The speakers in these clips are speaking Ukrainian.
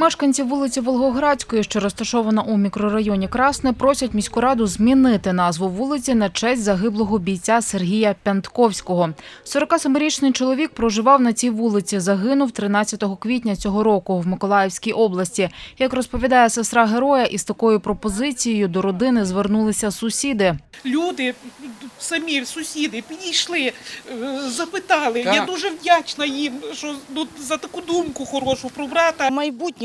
Мешканці вулиці Волгоградської, що розташована у мікрорайоні Красне, просять міську раду змінити назву вулиці на честь загиблого бійця Сергія Пянтковського. 47-річний чоловік проживав на цій вулиці. Загинув 13 квітня цього року в Миколаївській області. Як розповідає сестра героя, із такою пропозицією до родини звернулися сусіди. Люди самі сусіди підійшли, е, запитали. Так. Я дуже вдячна їм, що ну, за таку думку хорошу про брата. В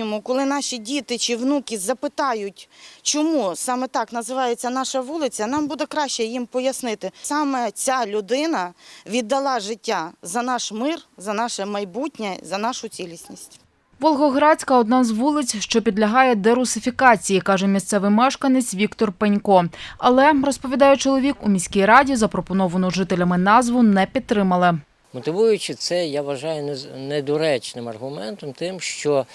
майбутньому, коли наші діти чи внуки запитають, чому саме так називається наша вулиця, нам буде краще їм пояснити. Саме ця людина віддала життя за наш мир, за наше майбутнє, за нашу цілісність. Волгоградська – одна з вулиць, що підлягає дерусифікації, каже місцевий мешканець Віктор Пенько. Але, розповідає чоловік, у міській раді запропоновану жителями назву не підтримали. Мотивуючи це, я вважаю недоречним аргументом, тим, що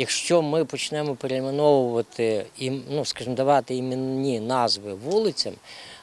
якщо ми почнемо перейменовувати і, ну, скажімо, давати іменні назви вулицям,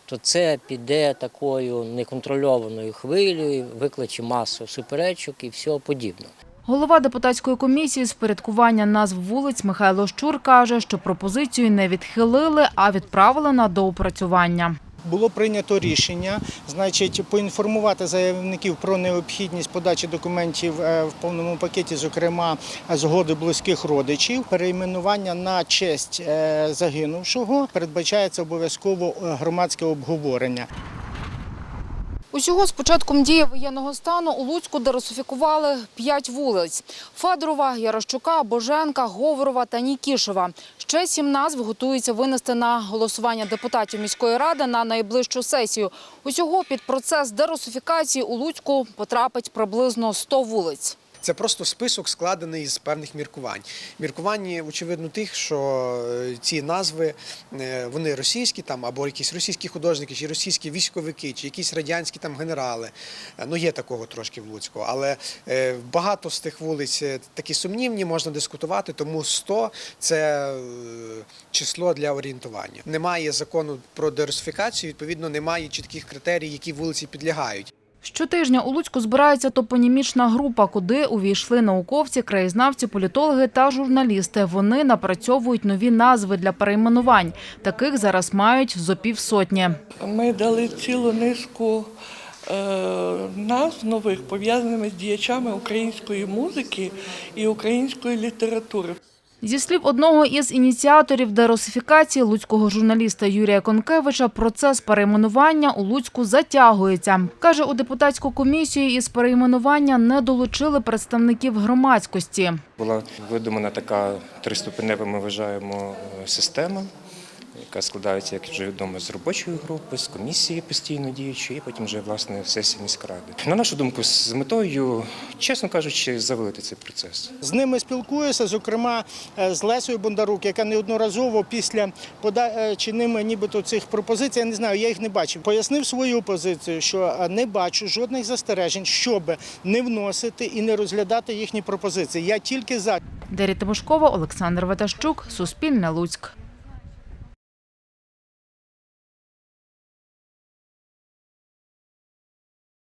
то це піде такою неконтрольованою хвилею, викличе масу суперечок і всього подібного. Голова депутатської комісії з порядкування назв вулиць Михайло Щур каже, що пропозицію не відхилили, а відправили на доопрацювання. Було прийнято рішення, значить, поінформувати заявників про необхідність подачі документів е, в повному пакеті, зокрема згоди близьких родичів. Перейменування на честь е, загинувшого передбачається обов'язково е, громадське обговорення. Усього з початком дії воєнного стану у Луцьку деросифікували п'ять вулиць – Федорова, Ярощука, Боженка, Говорова та Нікішева. Ще сім назв готуються винести на голосування депутатів міської ради на найближчу сесію. Усього під процес деросифікації у Луцьку потрапить приблизно 100 вулиць. Це просто список складений з певних міркувань. Міркувань, очевидно, тих, що е, ці назви е, вони російські, там або якісь російські художники, чи російські військовики, чи якісь радянські там генерали. Е, Ну є такого трошки в Луцьку, але багато з тих вулиць такі сумнівні, можна дискутувати. Тому 100 – це число для орієнтування. Немає закону про дерусифікацію, відповідно, немає чітких критерій, які вулиці підлягають. Щотижня у Луцьку збирається топонімічна група, куди увійшли науковці, краєзнавці, політологи та журналісти. Вони напрацьовують нові назви для перейменувань. Таких зараз мають зо півсотні. Ми дали цілу низку е, назв нових пов'язаних з діячами української музики і української літератури. Зі слів одного із ініціаторів деросифікації луцького журналіста Юрія Конкевича, процес перейменування у Луцьку затягується. Каже, у депутатську комісію із перейменування не долучили представників громадськості. Була видумана така триступенева, ми вважаємо, система, яка складається, як вже відомо, з робочої групи, з комісії постійно діючої, і потім вже власне сесії міськради. На нашу думку, з метою, чесно кажучи, завалити цей процес. З ними спілкуюся, зокрема е, з Лесою Бондарук, яка неодноразово після подачі ними нібито цих пропозицій, я не знаю, я їх не бачив. Пояснив свою позицію, що е, не бачу жодних застережень, щоб не вносити і не розглядати їхні пропозиції. Я тільки за. Дар'я Тимошкова, Олександр Ватащук, Суспільне Луцьк.